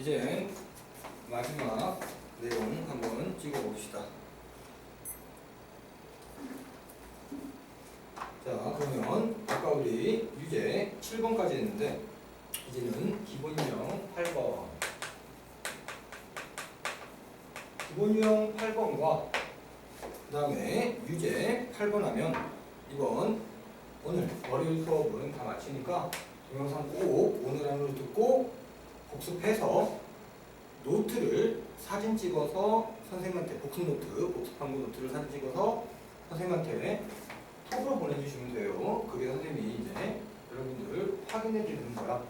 이제 마지막 내용 한번 찍어봅시다. 자, 그러면 아까 우리 유제 7번까지 했는데 이제는 기본 유형 8번. 기본 유형 8번과 그 다음에 유제 8번 하면 이번 오늘 월요일 수업은 다 마치니까 동영상 꼭 오늘 안으로 듣고 복습해서 노트를 사진 찍어서 선생님한테 복습 노트, 복습한 거 노트를 사진 찍어서 선생님한테 톡으로 보내주시면 돼요. 그게 선생님이 이제 여러분들 확인해 주는 거야.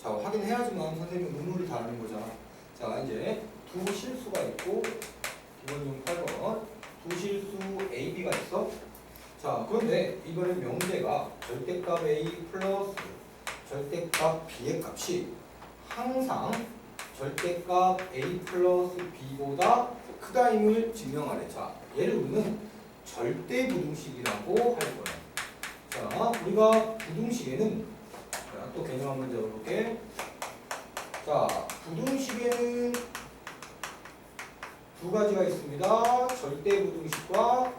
자, 확인해야지만 선생님이 의무를 다하는 거잖아. 자, 이제 두 실수가 있고 기본용 8번 두 실수 A, B가 있어. 자, 그런데 이번엔 명제가 절대값 A 플러스 절대값 B의 값이 항상 절대값 A 플러스 B보다 크다임을 증명하래. 자, 얘를 우리는 절대 부등식이라고 할 거야. 자, 우리가 부등식에는 자, 또 개념 한번 잡아볼게. 자, 부등식에는 두 가지가 있습니다. 절대 부등식과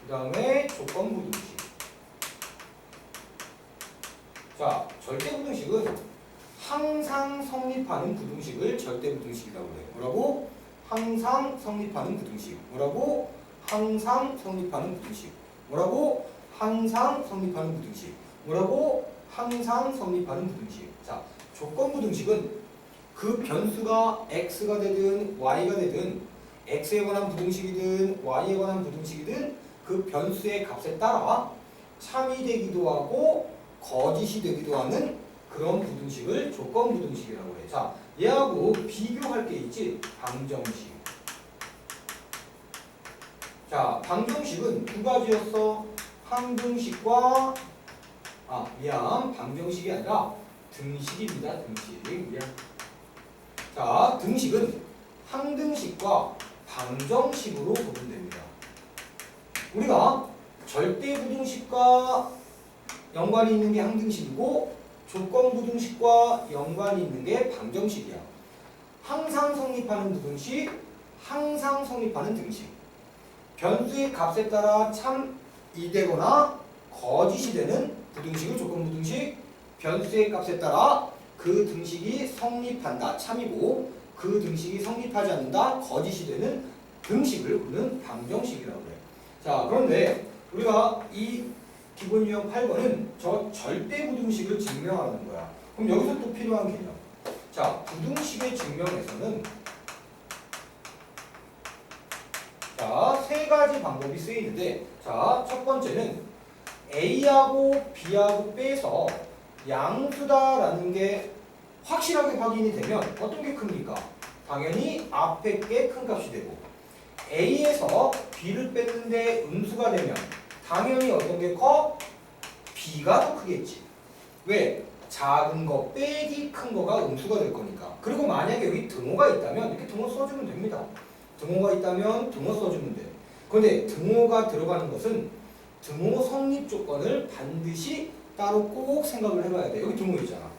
그 다음에 조건 부등식. 자, 절대 부등식은 항상 성립하는 부등식을 절대 부등식이라고 그래. 뭐라고? 항상 성립하는 부등식. 뭐라고? 항상 성립하는 부등식. 뭐라고? 항상 성립하는 부등식. 뭐라고? 항상 성립하는 부등식. 자, 조건 부등식은 그 변수가 x가 되든 y가 되든 x에 관한 부등식이든 y에 관한 부등식이든 그 변수의 값에 따라 참이 되기도 하고 거짓이 되기도 하는 그런 부등식을 조건 부등식이라고 해. 자, 얘하고 비교할 게 있지. 방정식. 자, 방정식은 두 가지였어. 항등식과 아, 미안. 방정식이 아니라 등식입니다. 등식. 미안. 자, 등식은 항등식과 방정식으로 구분됩니다. 우리가 절대 부등식과 연관이 있는 게 항등식이고 조건 부등식과 연관이 있는 게 방정식이야. 항상 성립하는 부등식, 항상 성립하는 등식. 변수의 값에 따라 참이 되거나 거짓이 되는 부등식을 조건 부등식, 변수의 값에 따라 그 등식이 성립한다, 참이고 그 등식이 성립하지 않는다, 거짓이 되는 등식을 우리는 방정식이라고 그래. 자, 그런데 우리가 이 기본 유형 8번은 저 절대 부등식을 증명하는 거야. 그럼 여기서 또 필요한 개념. 자, 부등식의 증명에서는 자, 세 가지 방법이 쓰이는데 자, 첫 번째는 A하고 B하고 빼서 양수다라는 게 확실하게 확인이 되면 어떤 게 큽니까? 당연히 앞에 게 큰 값이 되고 A에서 B를 뺐는데 음수가 되면 당연히 어떤 게 커? B가 더 크겠지. 왜? 작은 거 빼기 큰 거가 음수가 될 거니까. 그리고 만약에 여기 등호가 있다면 이렇게 등호 써주면 됩니다. 등호가 있다면 등호 써주면 돼. 그런데 등호가 들어가는 것은 등호 성립 조건을 반드시 따로 꼭 생각을 해봐야 돼. 여기 등호 있잖아.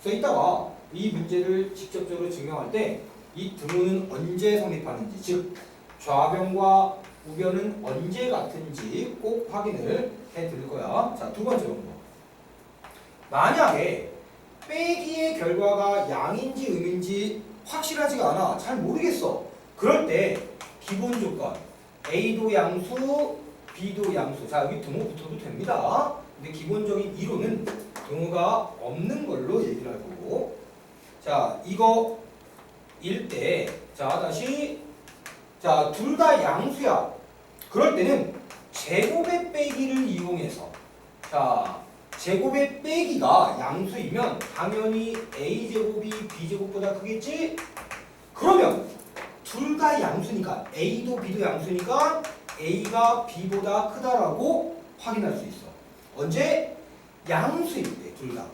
그래서 이따가 이 문제를 직접적으로 증명할 때 이 등호는 언제 성립하는지, 즉 좌변과 우변은 언제 같은지 꼭 확인을 해 드릴 거야. 자, 두 번째 방법. 만약에 빼기의 결과가 양인지 음인지 확실하지가 않아. 잘 모르겠어. 그럴 때 기본 조건 A도 양수, B도 양수. 자, 여기 등호 붙어도 됩니다. 근데 기본적인 이론은 등호가 없는 걸로 얘기를 할 거고. 자, 이거 일 때, 자, 다시 자, 둘 다 양수야. 그럴 때는 제곱의 빼기를 이용해서 자, 제곱의 빼기가 양수이면 당연히 a제곱이 b제곱보다 크겠지? 그러면 둘 다 양수니까 a도 b도 양수니까 a가 b보다 크다라고 확인할 수 있어. 언제? 양수일 때 둘 다.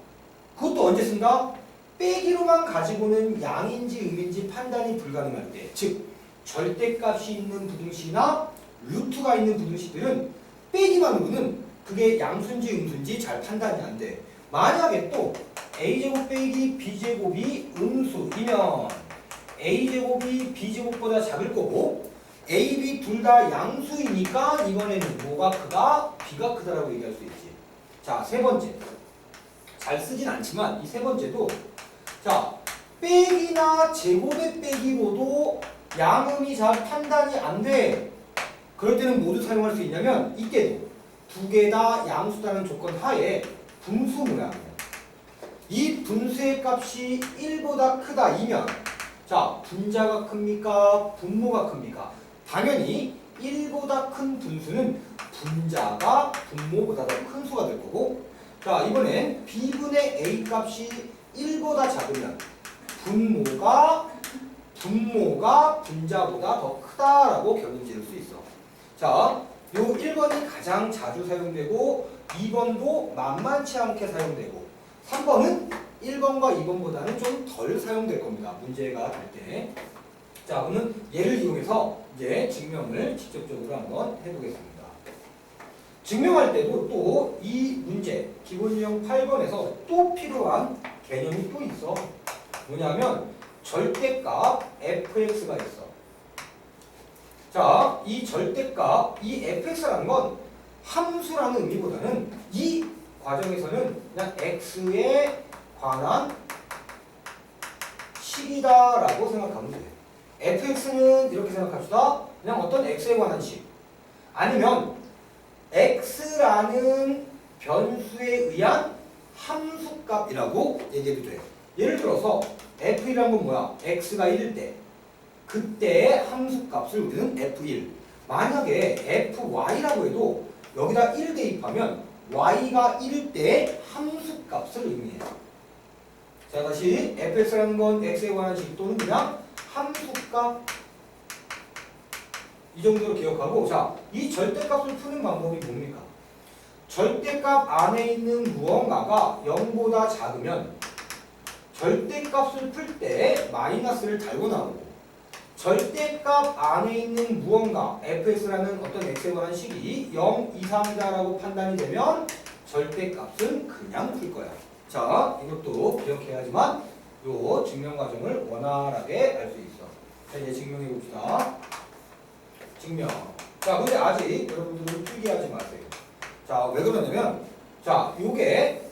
그것도 언제 쓴다? 빼기로만 가지고는 양인지 음인지 판단이 불가능할 때. 즉 절대값이 있는 부등식이나 루트가 있는 부등식들은 빼기만으로는 그게 양수인지 음수인지 잘 판단이 안 돼. 만약에 또 a제곱 빼기 b제곱이 음수이면 a제곱이 b제곱보다 작을 거고 a, b 둘 다 양수이니까 이번에는 뭐가 크다? b가 크다라고 얘기할 수 있지. 자, 세 번째. 잘 쓰진 않지만 이 세 번째도 자, 빼기나 제곱의 빼기로도 양음이 잘 판단이 안 돼. 그럴 때는 모두 사용할 수 있냐면 이때도 두 개 다 양수다는 조건 하에 분수 모양이에요. 이 분수의 값이 1보다 크다 이면 자 분자가 큽니까? 분모가 큽니까? 당연히 1보다 큰 분수는 분자가 분모보다 더 큰 수가 될 거고 자 이번엔 b분의 a 값이 1보다 작으면 분모가 분모가 분자보다 더 크다라고 결론 지을 수 있어. 자, 요 1번이 가장 자주 사용되고 2번도 만만치 않게 사용되고 3번은 1번과 2번보다는 좀 덜 사용될 겁니다. 문제가 될 때. 자, 그러면 얘를 이용해서 이제 증명을 직접적으로 한번 해보겠습니다. 증명할 때도 또 이 문제 기본 유형 8번에서 또 필요한 개념이 또 있어. 뭐냐면 절대값 fx가 있어. 자, 이 절대값, 이 fx라는 건 함수라는 의미보다는 이 과정에서는 그냥 x에 관한 식이다라고 생각하면 돼. fx는 이렇게 생각합시다. 그냥 어떤 x에 관한 식. 아니면 x라는 변수에 의한 함수값이라고 얘기해도 돼. 예를 들어서 f1이란 건 뭐야? x가 1일 때 그때 함수값을 우리는 f1 만약에 fy라고 해도 여기다 1 대입하면 y가 1일 때 함수값을 의미해요. 자 다시 fx라는 건 x에 관한 식 또는 그냥 함수값 이 정도로 기억하고 자이 절대값을 푸는 방법이 뭡니까? 절대값 안에 있는 무언가가 0보다 작으면 절대값을 풀 때 마이너스를 달고 나오고 절대값 안에 있는 무언가 fx라는 어떤 x에 관한 식이 0 이상이다라고 판단이 되면 절대값은 그냥 풀 거야. 자, 이것도 기억해야지만 요 증명 과정을 원활하게 알 수 있어. 자, 이제 증명해 봅시다. 증명. 자, 근데 아직 여러분들은 필기하지 마세요. 자, 왜 그러냐면 자, 요게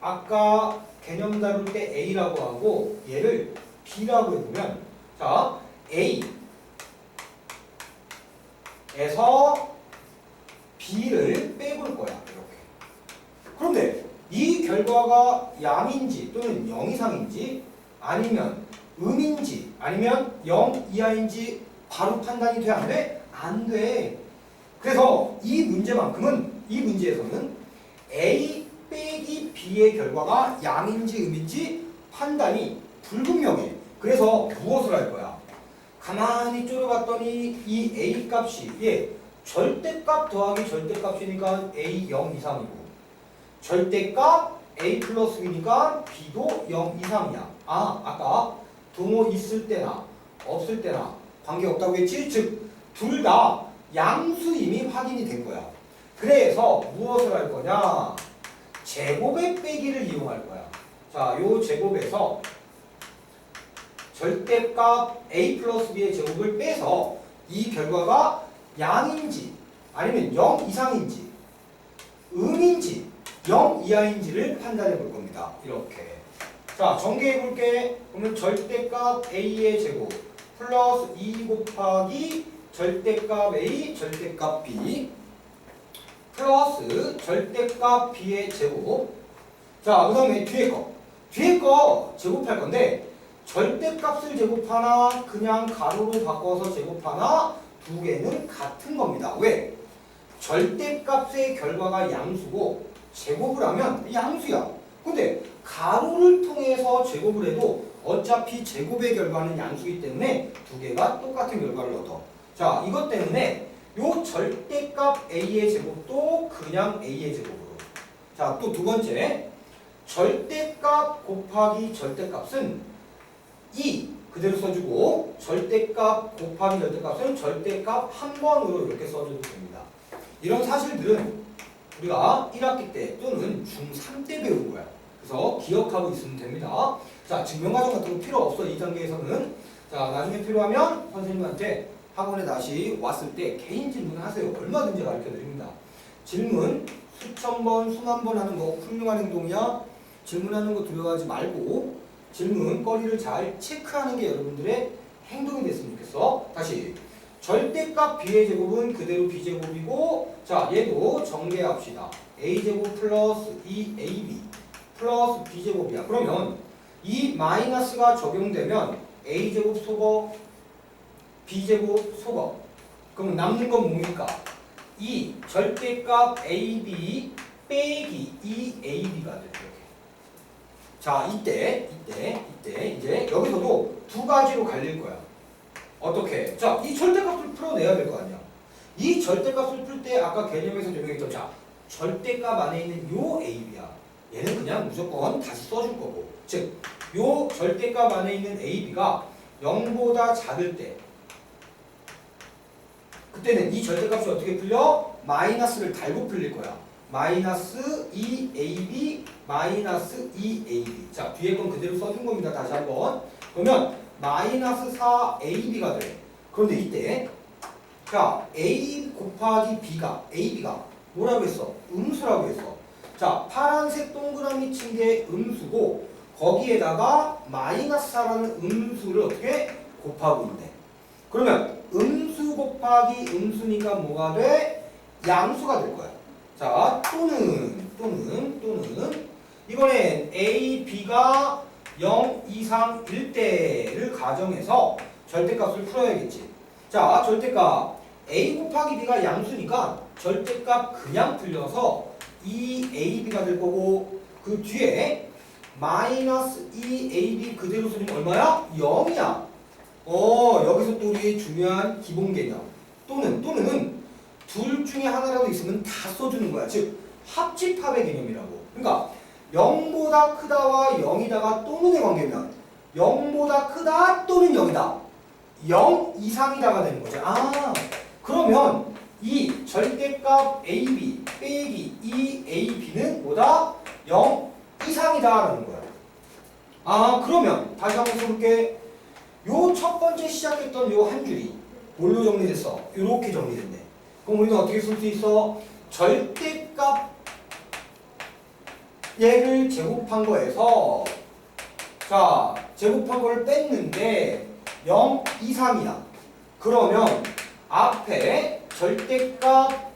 아까 개념 다룰 때 A라고 하고 얘를 B라고 해보면 자 A에서 B를 빼볼 거야 이렇게 그런데 이 결과가 양인지 또는 0 이상인지 아니면 음인지 아니면 0 이하인지 바로 판단이 돼 안 돼? 안 돼. 그래서 이 문제만큼은 이 문제에서는 A 빼기 B의 결과가 양인지 음인지 판단이 불분명해. 그래서 무엇을 할 거야? 가만히 쪼려봤더니 이 A 값이 예 절대값 더하기 절대값이니까 A 0 이상이고 절대값 A 플러스 B니까 B도 0 이상이야. 아 아까 동호 있을 때나 없을 때나 관계 없다고 했지? 즉 둘 다 양수 이미 확인이 된 거야. 그래서 무엇을 할 거냐? 제곱의 빼기를 이용할 거야. 자, 요 제곱에서 절대값 a 플러스 b의 제곱을 빼서 이 결과가 양인지 아니면 0 이상인지 음인지 0 이하인지를 판단해 볼 겁니다. 이렇게. 자, 전개해 볼게. 그러면 절대값 a의 제곱 플러스 2 곱하기 절대값 a 절대값 b 플러스 절대값 b의 제곱. 자, 그 다음에 뒤에 거. 뒤에 거 제곱할 건데, 절대값을 제곱하나, 그냥 가로로 바꿔서 제곱하나, 두 개는 같은 겁니다. 왜? 절대값의 결과가 양수고, 제곱을 하면 양수야. 근데 가로를 통해서 제곱을 해도 어차피 제곱의 결과는 양수이기 때문에 두 개가 똑같은 결과를 얻어. 자, 이것 때문에 요 절대값 a의 제곱도 그냥 a의 제곱으로. 자, 또 두 번째. 절대값 곱하기 절대값은 2 그대로 써주고 절대값 곱하기 절대값은 절대값 한 번으로 이렇게 써줘도 됩니다. 이런 사실들은 우리가 1학기 때 또는 중3 때 배운 거야. 그래서 기억하고 있으면 됩니다. 자, 증명과정 같은 거 필요 없어. 이 단계에서는. 자, 나중에 필요하면 선생님한테 학원에 다시 왔을 때 개인 질문하세요. 얼마든지 가르쳐 드립니다. 질문 수천 번, 수만 번 하는 거 훌륭한 행동이야. 질문하는 거 두려워하지 말고 질문거리를 잘 체크하는 게 여러분들의 행동이 됐으면 좋겠어. 다시 절대값 b의 제곱은 그대로 b제곱이고 자 얘도 정리합시다. a제곱 플러스 2ab 플러스 b제곱이야. 그러면 이 마이너스가 적용되면 a제곱 속어 b제곱 속어 그럼 남는 건 뭡니까? 이 절대값 ab 빼기 2ab가 돼 이렇게. 자 이때 이때 이때 이제 여기서도 두 가지로 갈릴 거야. 어떻게? 자, 이 절대값을 풀어내야 될 거 아니야. 이 절대값을 풀 때 아까 개념에서 적용했던 자, 절대값 안에 있는 요 AB야. 얘는 그냥 무조건 다시 써줄 거고. 즉, 요 절대값 안에 있는 AB가 0보다 작을 때 그때는 이 절대값이 어떻게 풀려? 마이너스를 달고 풀릴 거야. 마이너스 2AB 마이너스 2AB 자 뒤에 건 그대로 써준 겁니다. 다시 한번 그러면 마이너스 4AB가 돼. 그런데 이때 자 A 곱하기 B가 AB가 뭐라고 했어? 음수라고 했어. 자 파란색 동그라미 친 게 음수고 거기에다가 마이너스 4라는 음수를 어떻게 곱하고 있네. 그러면 음수 곱하기 음수니까 뭐가 돼? 양수가 될 거야. 자 또는 또는 또는 이번엔 A, B가 0 이상일 때를 가정해서 절대값을 풀어야겠지. 자 절대값 A 곱하기 B가 양수니까 절대값 그냥 풀려서 2AB가 될 거고 그 뒤에 마이너스 2AB 그대로 쓰면 얼마야? 0이야. 어 여기서 또 우리 중요한 기본 개념 또는 또는 둘 중에 하나라도 있으면 다 써주는 거야. 즉 합집합의 개념이라고. 그러니까 0보다 크다와 0이다가 또는의 관계면 0보다 크다 또는 0이다. 0 이상이다가 되는 거죠. 아 그러면 이 절대값 AB 빼기 2AB는 뭐다? 0 이상이다라는 거야. 아 그러면 다시 한번 써볼게. 요 첫 번째 시작했던 요 한 줄이 뭘로 정리됐어? 이렇게 정리됐네. 그럼 우리는 어떻게 쓸 수 있어? 절대값 얘를 제곱한 거에서 자 제곱한 걸 뺐는데 0 이상이야. 그러면 앞에 절대값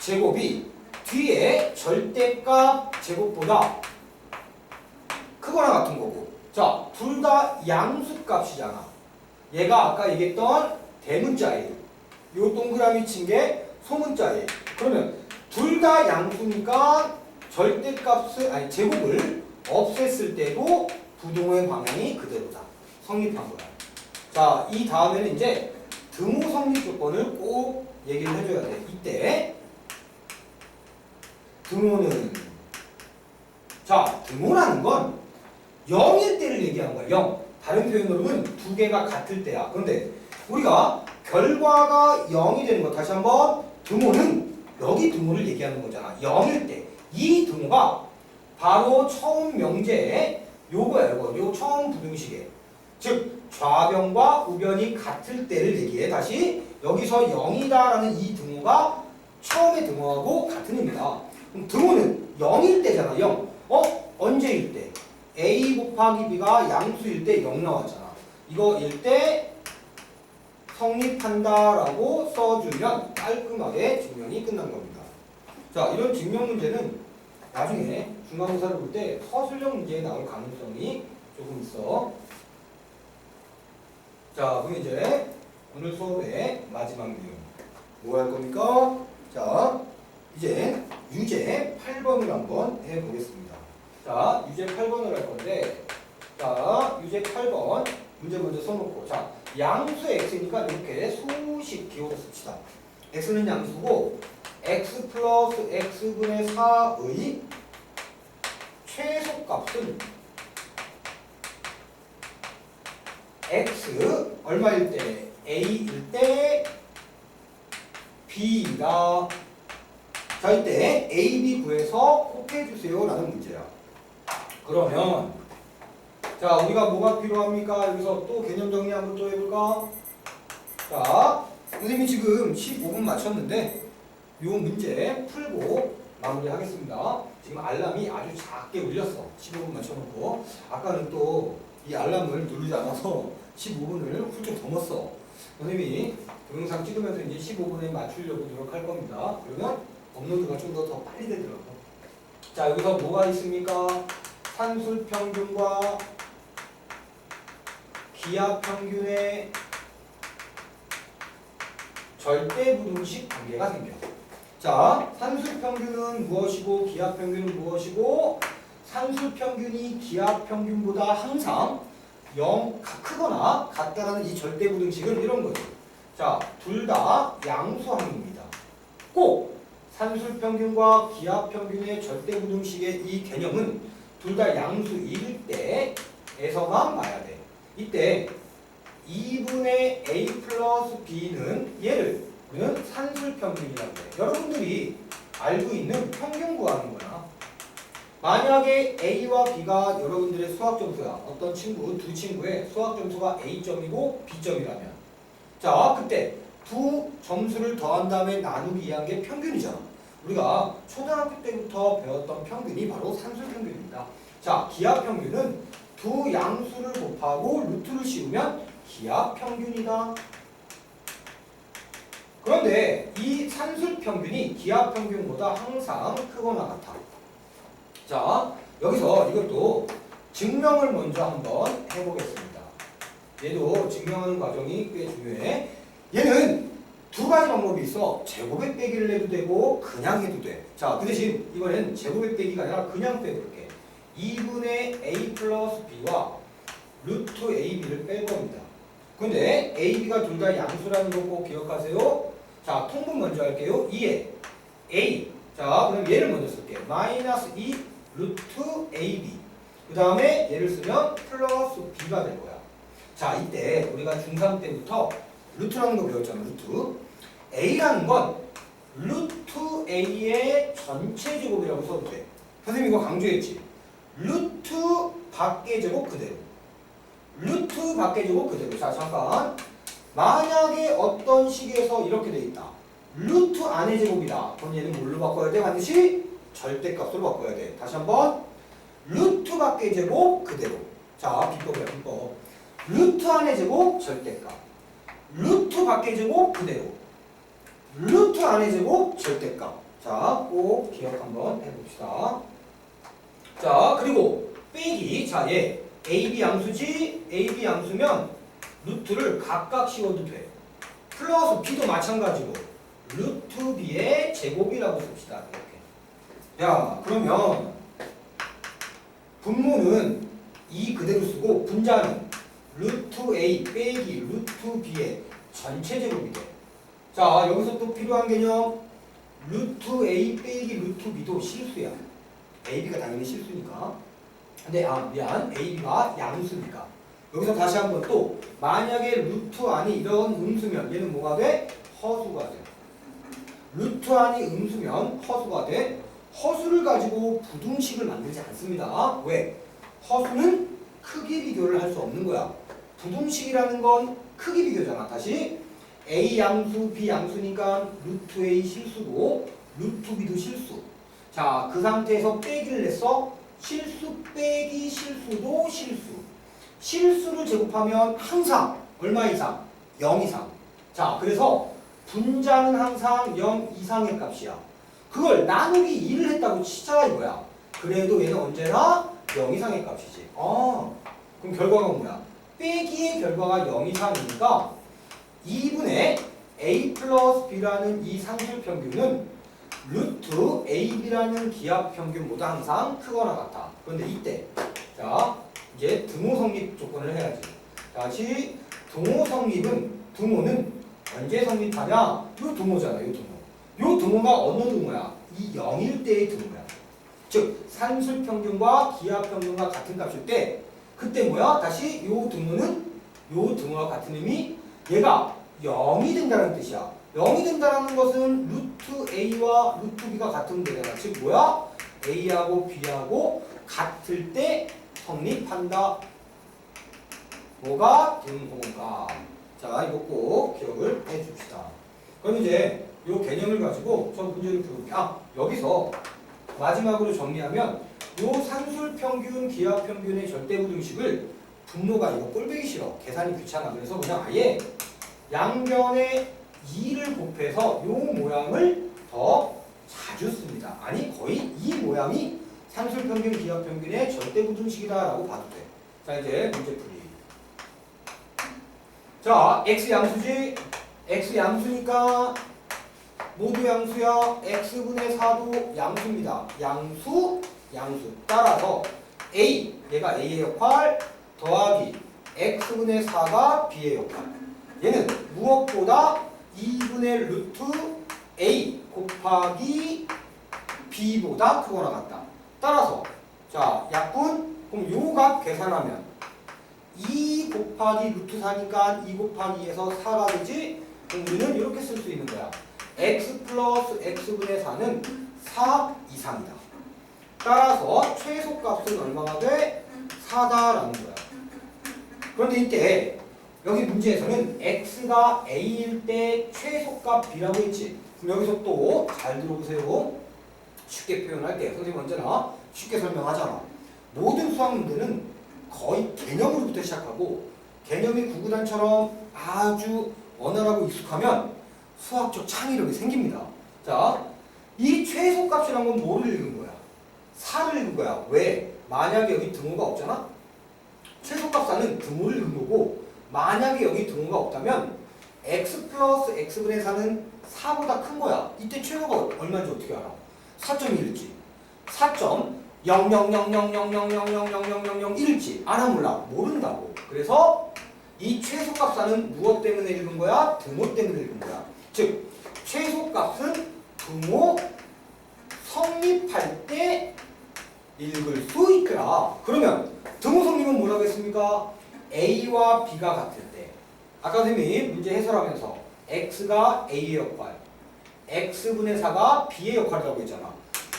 제곱이 뒤에 절대값 제곱보다 크거나 같은 거고 자 둘 다 양수값이잖아. 얘가 아까 얘기했던 대문자예요. 요 동그라미 친 게 소문자예요. 그러면 둘 다 양수니까 절대값을 아니 제곱을 없앴을 때도 부동의 방향이 그대로다. 성립한 거야. 자, 이 다음에는 이제 등호 성립 조건을 꼭 얘기를 해줘야 돼. 이때 등호는 자, 등호라는 건 0일 때를 얘기하는 거야. 0. 다른 표현으로는 두 개가 같을 때야. 그런데 우리가 결과가 0이 되는 거 다시 한번 등호는 여기 등호를 얘기하는 거잖아. 0일 때. 이 등호가 바로 처음 명제에 요거야, 요거. 요 처음 부등식에. 즉 좌변과 우변이 같을 때를 얘기해. 다시 여기서 0이다라는 이 등호가 처음의 등호하고 같은 의미다. 그럼 등호는 0일 때잖아. 0. 어? 언제일 때? a 곱하기 b가 양수일 때 0 나왔잖아. 이거 일 때 성립한다라고 써주면 깔끔하게 증명이 끝난 겁니다. 자, 이런 증명 문제는 나중에 중간고사를 볼 때 서술형 문제에 나올 가능성이 조금 있어. 자, 그럼 이제 오늘 수업의 마지막 내용 뭐 할 겁니까? 자, 이제 유제 8번을 한번 해보겠습니다. 자, 유제 8번을 할 건데, 자, 유제 8번 문제 먼저 써놓고, 자, 양수 x니까 이렇게 수식 기호로 씁시다. x는 양수고, x 플러스 x분의 4의 최소값은 x 얼마일 때 a일 때 b가 자 이때 a, b 구해서 체크해 주세요 라는 문제야. 그러면 자 우리가 뭐가 필요합니까? 여기서 또 개념 정리 한번 또 해볼까? 자 선생님이 지금 15분 맞췄는데 요 문제 풀고 마무리하겠습니다. 지금 알람이 아주 작게 울렸어. 15분 맞춰놓고 아까는 또 이 알람을 누르지 않아서 15분을 훌쩍 넘었어. 선생님이 동영상 찍으면서 이제 15분에 맞추려고 노력할 겁니다. 그러면 업로드가 좀 더 더 빨리 되더라고. 자 여기서 뭐가 있습니까? 산술 평균과 기압 평균의 절대 부등식 관계가 생겨. 자, 산술 평균은 무엇이고 기압 평균은 무엇이고 산술 평균이 기압 평균보다 항상 0 크거나 같다라는 이 절대 부등식은 이런 거죠. 자, 둘 다 양수항입니다. 꼭 산술 평균과 기압 평균의 절대 부등식의 이 개념은 둘 다 양수일 때에서만 봐야 돼. 이때 2분의 a 플러스 b는 얘를 우리는 산술 평균이라고 해. 여러분들이 알고 있는 평균 구하는 거야. 만약에 a와 b가 여러분들의 수학 점수야. 어떤 친구, 두 친구의 수학 점수가 a점이고 b점이라면 자, 그때 두 점수를 더한 다음에 나누기 이한 게 평균이잖아. 우리가 초등학교 때부터 배웠던 평균이 바로 산술 평균입니다. 자, 기하 평균은 두 양수를 곱하고 루트를 씌우면 기하 평균이다. 그런데 이 산술 평균이 기하 평균보다 항상 크거나 같아. 자, 여기서 이것도 증명을 먼저 한번 해보겠습니다. 얘도 증명하는 과정이 꽤 중요해. 얘는 두 가지 방법이 있어. 제곱에 빼기를 해도 되고 그냥 해도 돼. 자, 그 대신 이번엔 제곱에 빼기가 아니라 그냥 빼볼게. 2분의 a 플러스 b와 루트 ab를 뺄 겁니다. 근데 ab가 둘 다 양수라는 거 꼭 기억하세요. 자, 통분 먼저 할게요. 2에 a. 자, 그럼 얘를 먼저 쓸게. 마이너스 2 루트 ab. 그 다음에 얘를 쓰면 플러스 b가 될 거야. 자, 이때 우리가 중3 때부터 루트라는 거 배웠잖아, 루트. a라는 건 루트 a의 전체 제곱이라고 써도 돼. 선생님 이거 강조했지. 루트 밖의 제곱 그대로. 루트 밖의 제곱 그대로. 자, 잠깐. 만약에 어떤 식에서 이렇게 돼 있다. 루트 안의 제곱이다. 그럼 얘는 뭘로 바꿔야 돼? 반드시 절대값으로 바꿔야 돼. 다시 한번. 루트 밖의 제곱 그대로. 자, 비법이야, 비법. 루트 안의 제곱 절대값. 루트 밖의 제곱 그대로. 루트 안의 제곱 절대값. 자, 꼭 기억 한번 해봅시다. 자, 그리고 빼기. 자, 얘 AB 양수지? AB 양수면 루트를 각각 씌워도 돼. 플러스 B도 마찬가지고 루트 B의 제곱이라고 씁시다. 이렇게. 야, 그러면 분모는 이 그대로 쓰고 분자는 루트 A 빼기 루트 B의 전체 제곱이 돼. 자, 여기서 또 필요한 개념 루트 A 빼기 루트 B도 실수야. AB가 당연히 실수니까. 근데 아 미안 AB가 양수니까. 여기서 다시 한번 또 만약에 루트 안이 이런 음수면 얘는 뭐가 돼? 허수가 돼. 루트 안이 음수면 허수가 돼. 허수를 가지고 부등식을 만들지 않습니다. 왜? 허수는 크기 비교를 할 수 없는 거야. 부등식이라는 건 크기 비교잖아. 다시 A 양수, B 양수니까 루트 A 실수고 루트 B도 실수. 자, 그 상태에서 빼기를 냈어. 실수 빼기 실수도 실수. 실수를 제곱하면 항상 얼마 이상? 0 이상. 자, 그래서 분자는 항상 0 이상의 값이야. 그걸 나누기 2를 했다고 치자 이거야. 그래도 얘는 언제나 0 이상의 값이지. 아, 그럼 결과가 뭐야? 빼기의 결과가 0 이상이니까 2분의 a 플러스 b라는 이 상술 평균은 루트 ab라는 기압 평균보다 항상 크거나 같아. 그런데 이때 자 이제 등호 성립 조건을 해야지. 다시 등호 성립은 등호는 언제 성립하냐? 요 등호잖아, 요 등호. 요 등호가 어느 등호야? 이 0일 때의 등호야. 즉 산술 평균과 기압 평균과 같은 값일 때 그때 뭐야? 다시 요 등호는 요 등호와 같은 의미 얘가 0이 된다는 뜻이야. 0이 된다는 것은 루트 A와 루트 B가 같은 거잖아. 즉 뭐야? A하고 B하고 같을 때 성립한다. 뭐가 등호가. 자, 이거 꼭 기억을 해 줍시다. 그럼 이제 이 개념을 가지고 저 문제를 풀어볼게요. 아, 여기서 마지막으로 정리하면 요 산술 평균, 기하 평균의 절대 부등식을 분모가 이거 꼴보기 싫어. 계산이 귀찮아. 그래서 그냥 아예 양변에 2를 곱해서 요 모양을 더 자주 씁니다. 아니 거의 이 모양이 산술 평균, 기하 평균의 절대 부등식이다라고 봐도 돼. 자 이제 문제 풀이. 자 x 양수지 x 양수니까 모두 양수야. x분의 4도 양수입니다. 양수, 양수. 따라서 a 얘가 a의 역할 더하기 x분의 4가 b의 역할. 얘는 무엇보다 2분의 루트 a 곱하기 b보다 크거나 같다. 따라서 자 약분 그럼 요 값 계산하면 2 곱하기 루트 4니까 2 곱하기 2에서 4가 되지? 그럼 우리는 이렇게 쓸 수 있는 거야. x 플러스 x분의 4는 4 이상이다. 따라서 최소값은 얼마가 돼? 4다라는 거야. 그런데 이때 여기 문제에서는 x가 a일 때 최소값 b라고 했지. 그럼 여기서 또 잘 들어보세요. 쉽게 표현할 때 선생님 언제나 쉽게 설명하잖아. 모든 수학 문제는 거의 개념으로부터 시작하고 개념이 구구단처럼 아주 원활하고 익숙하면 수학적 창의력이 생깁니다. 자, 이 최소값이란 건 뭐를 읽은 거야? 4를 읽은 거야. 왜? 만약에 여기 등호가 없잖아? 최소값 4는 등호를 읽은 거고 만약에 여기 등호가 없다면 x 플러스 x분의 4는 4보다 큰 거야. 이때 최소가 얼마인지 어떻게 알아? 4.1일지 4.000000000000001일지 알아 몰라? 모른다고. 그래서 이 최소값사는 무엇 때문에 읽은 거야? 등호 때문에 읽은 거야. 즉 최소값은 등호 성립할 때 읽을 수 있더라. 그러면 등호 성립은 뭐라고 했습니까? A와 B가 같을 때. 아까 선생님이 문제 해설하면서 X가 A의 역할, X분의 4가 B의 역할이라고 했잖아.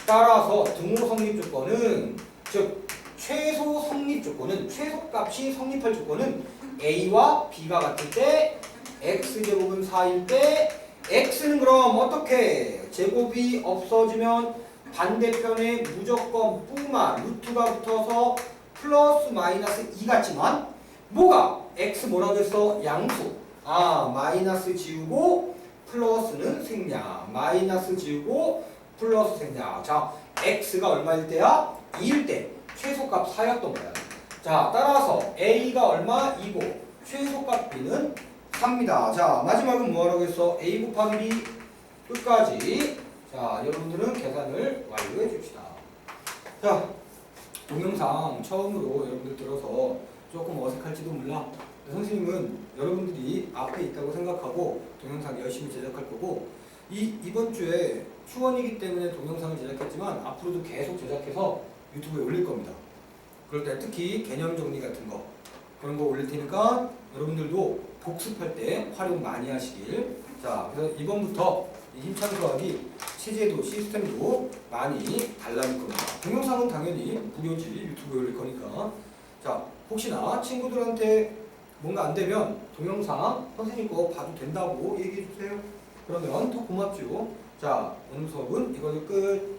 따라서 등호 성립 조건은 즉 최소 성립 조건은 최소값이 성립할 조건은 A와 B가 같을 때 X제곱은 4일 때 X는 그럼 어떻게 제곱이 없어지면 반대편에 무조건 뿌마 루트가 붙어서 플러스 마이너스 2 같지만 뭐가? X 뭐라고 했어? 양수. 아 마이너스 지우고 플러스는 생략. 마이너스 지우고 플러스 생략. 자 X가 얼마일 때야? 2일 때. 최소값 4였던 거야. 자 따라서 A가 얼마? 2고 최소값 B는 3입니다. 자 마지막은 뭐하라고 했어? A 곱하기 B. 끝까지. 자 여러분들은 계산을 완료해 줍시다. 자 동영상 처음으로 여러분들 들어서 조금 어색할지도 몰라 선생님은 여러분들이 앞에 있다고 생각하고 동영상 열심히 제작할 거고 이 이번 주에 휴원이기 때문에 동영상을 제작했지만 앞으로도 계속 제작해서 유튜브에 올릴 겁니다. 그럴 때 특히 개념 정리 같은 거 그런 거 올릴 테니까 여러분들도 복습할 때 활용 많이 하시길. 자, 그래서 이번부터 이 힘찬 수학이 체제도 시스템도 많이 달라질 겁니다. 동영상은 당연히 무료지 유튜브에 올릴 거니까. 자, 혹시나 친구들한테 뭔가 안 되면 동영상 선생님 거 봐도 된다고 얘기해 주세요. 그러면 더 고맙죠. 자, 오늘 수업은 이걸로 끝.